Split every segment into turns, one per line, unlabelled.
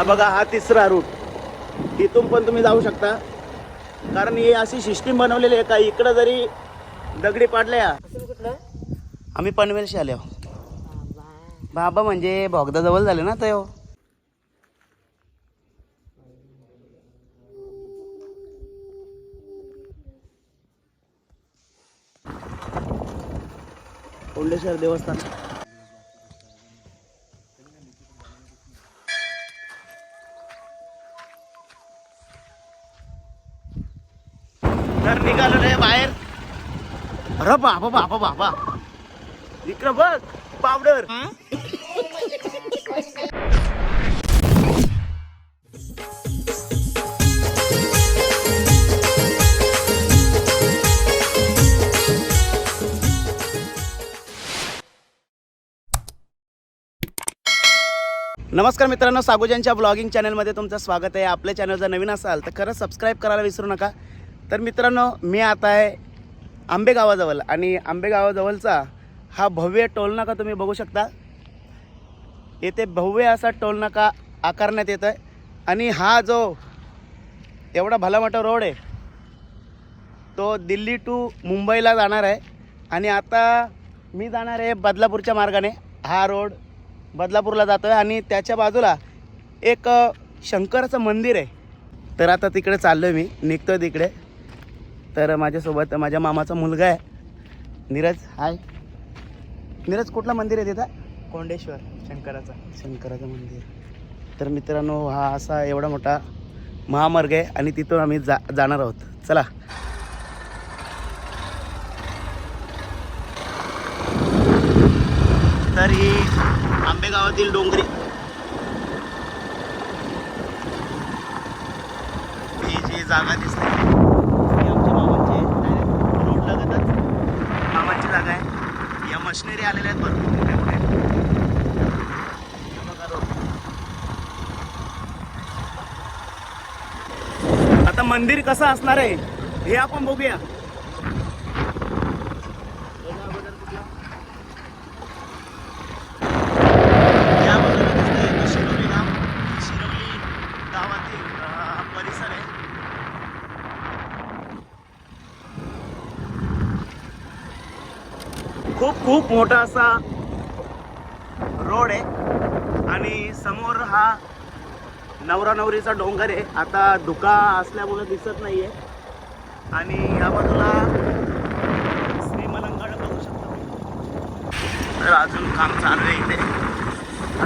हा बघा हा तिसरा रूट इथून पण तुम्ही जाऊ शकता. कारण ही अशी सिस्टीम बनवलेली आहे का इकडं जरी दगडी पाडल्या
कुठलं?
आम्ही पनवेलशी आलो बाबा. म्हणजे भोगदा जवळ झाले ना तो कोंडेश्वर देवस्थान. अरे बाबा बाबा बाबा. इकडं बघ पावडर. नमस्कार मित्रांनो सागोजांच्या ब्लॉगिंग चॅनलमध्ये तुमचं स्वागत आहे. आपल्या चॅनल जर नवीन असाल तर खरंच सबस्क्राईब करायला विसरू नका. तर मित्रांनो मी आता आहे आंबेगावाजवळ. आणि आंबेगावाजवळचा हा भव्य टोलनाका तुम्ही बघू शकता. येथे भव्य असा टोलनाका आकारण्यात येतो आहे आणि हा जो एवढा भला मोठा रोड आहे तो दिल्ली टू मुंबईला जाणार आहे. आणि आता मी जाणार आहे बदलापूरच्या मार्गाने. हा रोड बदलापूरला जातो आहे आणि त्याच्या बाजूला एक शंकराचं मंदिर आहे. तर आता तिकडे चाललो आहे मी. निघतो आहे तिकडे. तर माझ्यासोबत माझ्या मामाचा मुलगा आहे. नीरज हाय. नीरज कुठलं मंदिर आहे तिथं?
कोंडेश्वर शंकराचा.
शंकराचं मंदिर. तर मित्रांनो हा असा एवढा मोठा महामार्ग आहे आणि तिथून आम्ही जा जाणार आहोत. चला. तर ही आंबेगावातील डोंगरी. ही जी जागा दिसते ही आमच्या मामांची आहे. Direct रोड लगतच मामांची जागा आहे आलेले आहेत भरपूर आता मंदिर कसं असणार आहे हे आपण बघूया या बाजूला दिसतंय तो शिरोली गाव शिरोली गावातील अं, परिसर आहे खूप मोठा असा रोड आहे. आणि समोर हा नवरा नवरीचा डोंगर आहे. आता धुका असल्यामुळे दिसत नाहीये. आणि या बाजूला श्रीमलंगड बघू शकतो. तर अजून काम चालू आहे इथे.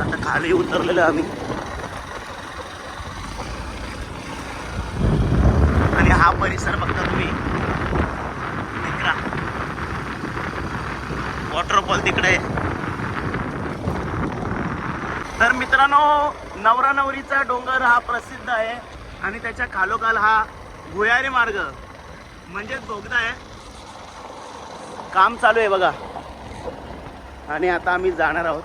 आता खाली उतरलेलं आम्ही. आणि हा परिसर बघता तुम्ही. वॉटरफॉल तिकडे. तर मित्रांनो नवरा नवरीचा डोंगर हा प्रसिद्ध आहे आणि त्याच्या खालोखाल हा भुयारी मार्ग. म्हणजेच बोगदा आहे. काम चालू आहे बघा. आणि आता आम्ही जाणार आहोत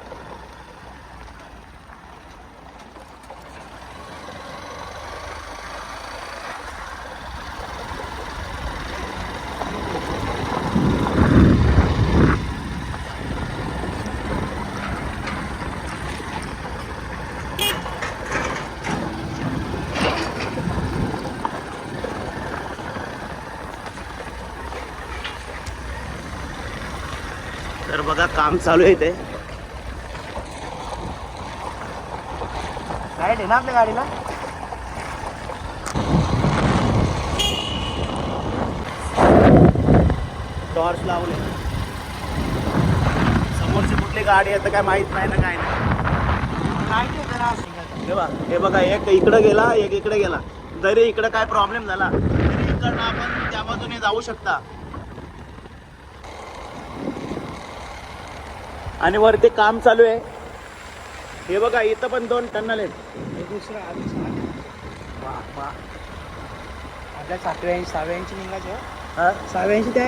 तर बघा काम चालू आहे इथे.
लाइट आहे ना आपल्या गाडीला?
टॉर्च लावले. समोरची कुठली गाडी आहे तर काय माहीत नाही ना काय नाही. हे बघा हे बघा एक इकडे गेला एक इकडे गेला. जरी इकडे काय प्रॉब्लेम झाला तरी इकडनं आपण त्या बाजूने जाऊ शकता. आणि वरती काम चालू आहे. हे बघा इथं पण दोन टन्नल आहेत.
दुसरा आपल्या सातव्या इंच सहाव्या इंची निघायचे
हा?
सहाव्या इंची त्या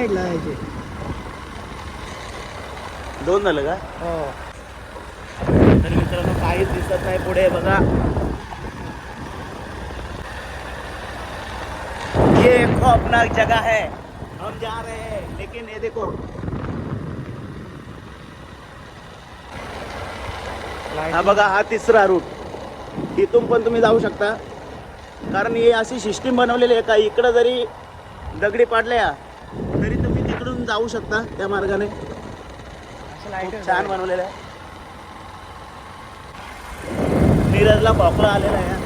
दोन झालं का?
हो.
तर मित्रांनो काहीच दिसत नाही पुढे बघा. ये खौफनाक जगह है. हम जा रहे हैं. लेकिन ये देखो हा बघा हा तिसरा रूट इथून पण तुम्ही जाऊ शकता. कारण ही अशी सिस्टीम बनवलेली आहे का इकडं जरी दगडी पाडल्या तरी तुम्ही तिकडून जाऊ शकता त्या मार्गाने. छान बनवलेलं आहे. नीरजला खोकला आलेला आहे.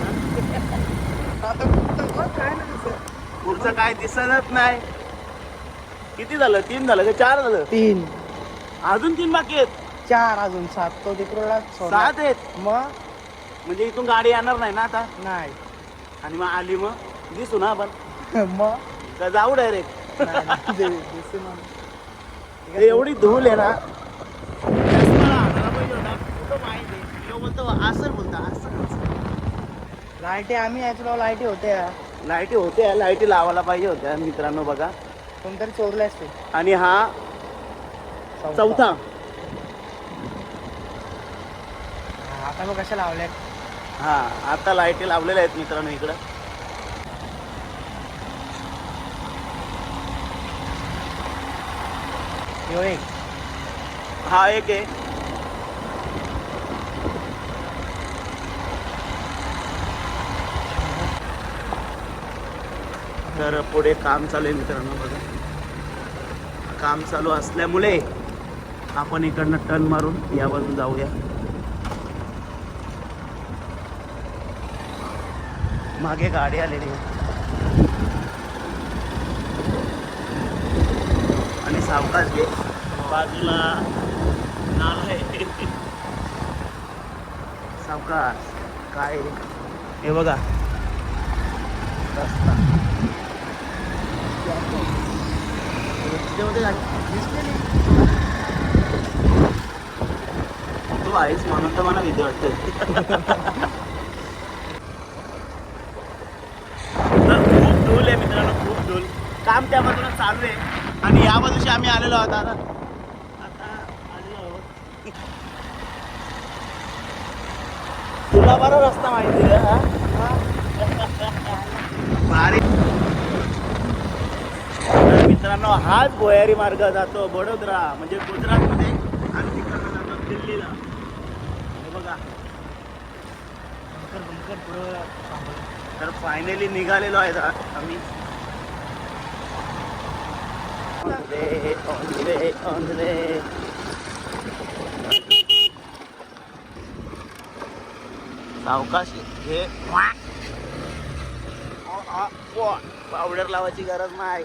पुढचं काय दिसतच नाही. किती झालं? तीन झालं का? चार झालं?
तीन.
अजून तीन बाकी आहेत.
चार अजून सात. तो तिकडला
सात आहेत?
मग?
म्हणजे इथून गाडी येणार नाही ना आता?
नाही.
आणि मग आली मग? दिसू ना आपण.
मग?
का जाऊ डायरेक्ट
नाही, नाही, दे- दिसेल मला.
एवढी धूल आहे ना. चष्मा लावायला पाहिजे होता. कुठं माहिती आहे? ह्यो बोलतो असं बोलता असं
लाईटी आम्ही यायचो लाईटी होत्या.
लाईटी होत्या लाईटी लावायला पाहिजे होत्या मित्रांनो बघा.
कोणतरी चोरले असते
आणि हा चौथा
हा, आता मग कशा लावल्या
हा आता लाईटी लावलेल्या आहेत मित्रांनो इकडं.
ह्यो एक.
हा एक आहे. तर पुढे काम चालू आहे मित्रांनो बघा. काम चालू असल्यामुळे आपण इकडनं टर्न मारून या बाजून जाऊया. मागे गाडी आलेली आहे. आणि सावकाश घे. बाजूला नाला आहे. सावकाश काय? हे बघा. रस्ता. तू आहेस म्हणून तर मला भीती वाटते तर खूप धूल आहे मित्रांनो खूप धूल काम त्या बाजूला चालू आहे. आणि या बाजूशी आम्ही आलेलो आहोत. आता आता आलेलो आहोत. तुला बरा रस्ता माहिती आहे भारी. मित्रांनो हाच भोयारी मार्ग जातो वडोदरा म्हणजे गुजरातमध्ये आणि तिकडनं जातो दिल्लीला. हे बघा. तर फायनली निघालेलो आहे आम्ही. On the way, सावकाश घे पावडर लावायची गरज नाही.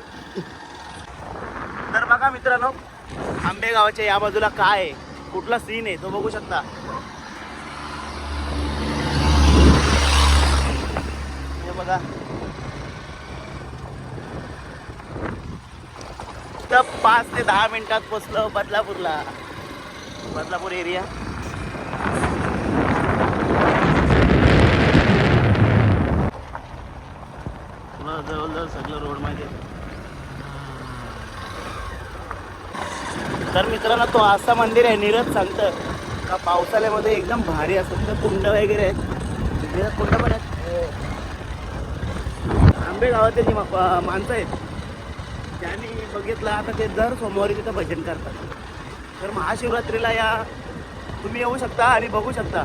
तर बघा मित्रांनो आंबे गावाच्या या बाजूला काय आहे? कुठला सीन आहे? तो बघू शकता. हे बघा. तर पाच ते दहा मिनिटात पोचलो बदलापूरला. बदलापूर एरिया तुला जवळजवळ सगळं रोड माहिती तर मित्रांनो तो असं मंदिर आहे नीरज सांगतं का पावसाळ्यामध्ये एकदम भारी असतं तिथं कुंड वगैरे आहेत. नीरज कुंड पण आहेत. आंबे गावातील माणसं आहेत ज्याने बघितलं आता ते दर सोमवारी तिथं भजन करतात. तर महाशिवरात्रीला या तुम्ही येऊ शकता आणि बघू शकता.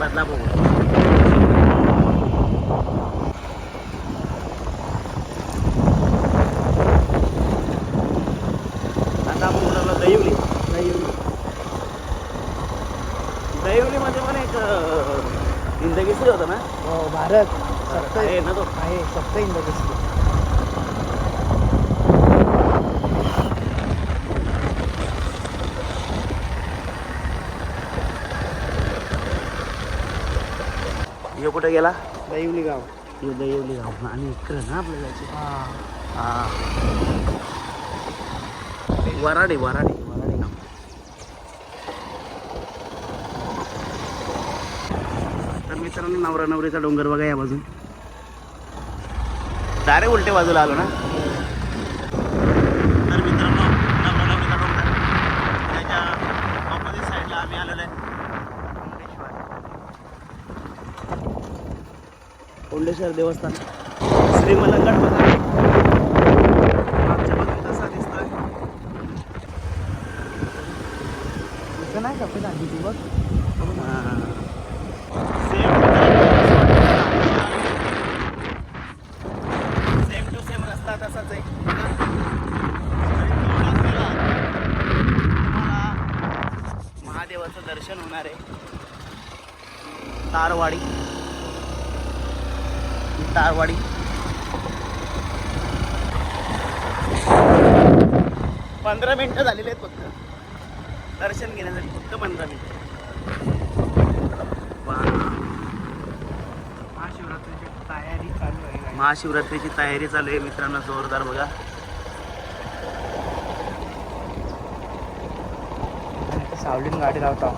बदला बघू आपण उतरलो दहिवली. पण एक जिंदगी होतं ना?
हो, भारत. इंद्रप्रस्थ
हे कुठे गेला
दैवली गाव
हे दहिवली गाव आणि इकडे ना आपलं जायचं
हा
वराडी वराडी वराडी गाव तर मित्रांनो नवरा नवरीचा डोंगर बघा या बाजून डायरेक्ट उलटे बाजूला आलो ना? तर मित्रांनो नवरा नवरीचा डोंगर त्याच्या ऑपोजिट साईडला आम्ही आलेलो आहे. कोंडेश्वर देवस्थान. श्री मलंगड बघा मागच्या बाजून कसा दिसतोय
नाही सफेद आधी ती बघ
महादेवाचं दर्शन होणार आहे तारवाडी ही तारवाडी. पंधरा मिनिटं झालेली आहेत फक्त. दर्शन घेण्यासाठी फक्त पंधरा मिनिटं.
महाशिवरात्रीची तयारी चालू आहे
महाशिवरात्रीची तयारी चालू आहे मित्रांनो जोरदार बघा.
सावलीन गाडी लावता.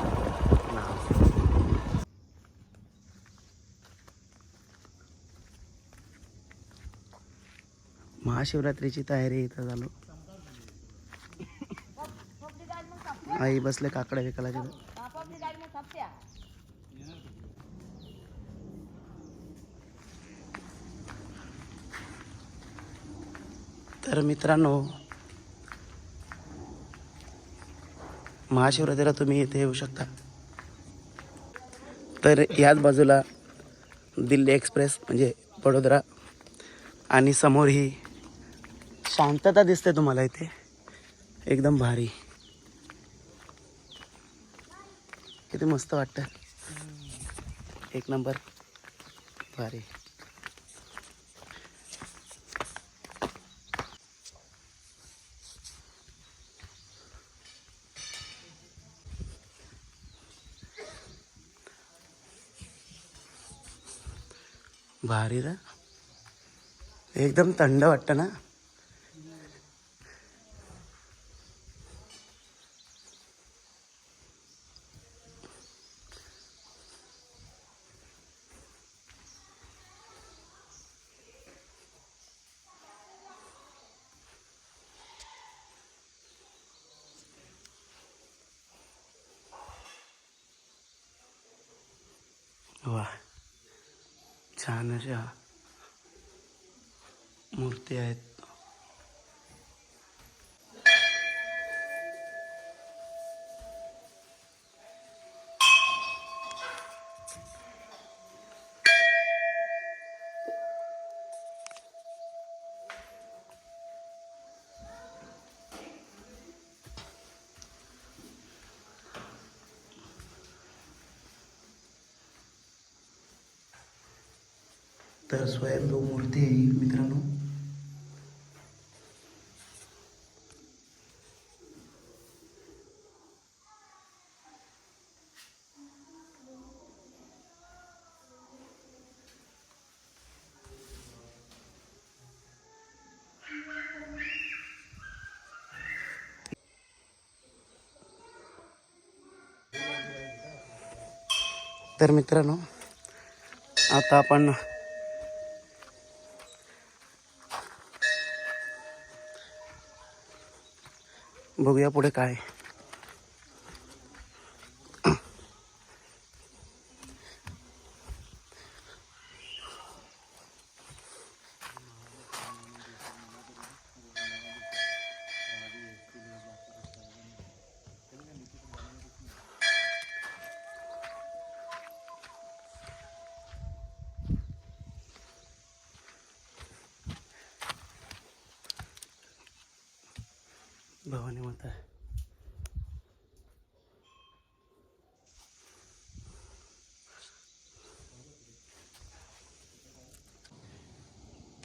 महाशिवरात्रीची तयारी इथं झालो आई बसले काकडे विकायला तिथं. तर मित्रांनो महाशिवरात्रीला तुम्ही इथे येऊ शकता. तर याच बाजूला दिल्ली एक्सप्रेस म्हणजे वडोदरा आणि समोर ही शांतता दिसते तुम्हाला इथे. एकदम भारी. किती मस्त वाटतं. एक नंबर. भारी. भारी ना एकदम थंड वाटतं ना वा छान अशा मूर्ती आहेत. तर स्वयंभू मूर्ती आहे ही मित्रांनो तर मित्रांनो आता आपण बघूया पुढे काय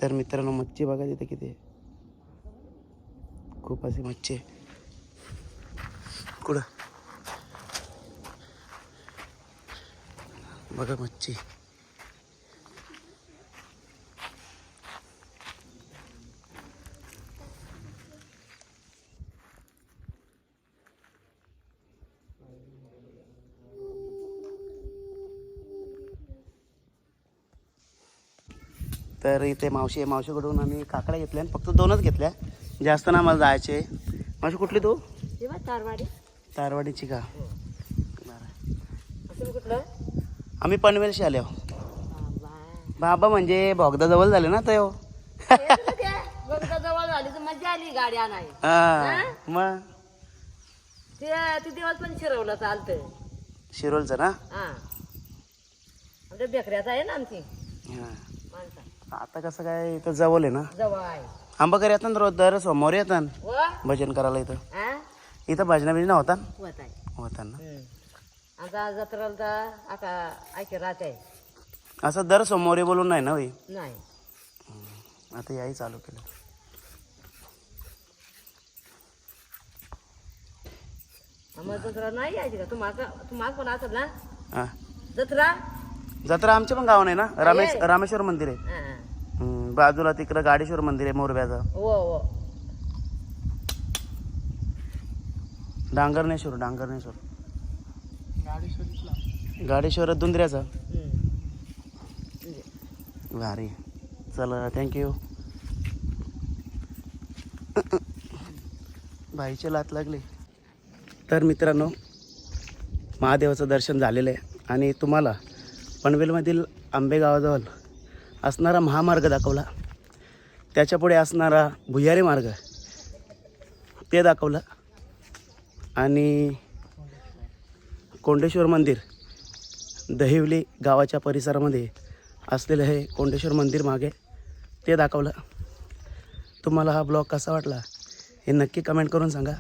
तर मित्रांनो मच्छी बघा तिथे किती आहे. खूप अशी मच्छी आहे. कुठं? बघा मच्छी. तर इथे मावशी मावशीकडून आम्ही काकड्या घेतल्या फक्त दोनच घेतल्या. जास्त ना मला जायचे. मावशी कुठली तू?
तारवाडी.
तारवाडीची का? बरं.
असं कुठलं?
आम्ही पनवेलशी आलो.
बाबा.
बाबा म्हणजे भोगदाजवळ झाले ना तो
बघता जवळ झाली तर मजा आली गाडी
हा मग?
ते ते दिवस पण शिरवलं चालतं
शिरोलचं ना?
हा. आमच्या बेकऱ्याचा आहे ना आमची.
हा. आता कसं काय इथं जवळ आहे ना?
जवळ आहे.
आंबाकर येतात रोज दर सोमवार येतात.
व?
भजन करायला इथं. इथं भजना बिजना होता
होत आहे.
होता ना?
हम्म. आता जत्राला तर आता ऐके राहते
असं दर सोमवारी बोलून नाही ना होई?
नाही.
आता याही चालू केलं.
मग जत्रा नाही यायची का? तुम्हाला तुम्हाला पण असत ना?
हां.
जत्रा?
जत्रा आमच्या पण गावाने ना? रामेश. रामेश्वर मंदिर आहे.
हा.
हम्म, बाजूला तिकडं गाडेश्वर मंदिर आहे मोरब्याचं.
हो हो.
डांगरनेश्वर डांगरनेश्वर.
सुटला
गाडेश्वर दुंदऱ्याचं.
हम्म.
भारी. चला थँक्यू बाईची लात लागली. तर मित्रांनो महादेवाचं दर्शन झालेलं आहे. आणि तुम्हाला पनवेलमधील आंबेगावाजवळ असणारा महामार्ग दाखवला. त्याच्यापुढे असणारा भुयारी मार्ग ते दाखवलं. आणि कोंडेश्वर मंदिर दहिवली गावाच्या परिसरामध्ये असलेलं हे कोंडेश्वर मंदिर मागे ते दाखवलं. तुम्हाला हा ब्लॉग कसा वाटला हे नक्की कमेंट करून सांगा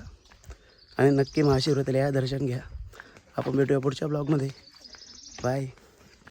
आणि नक्की महाशिवरात्रीला या दर्शन घ्या. आपण भेटूया पुढच्या ब्लॉगमध्ये. बाय.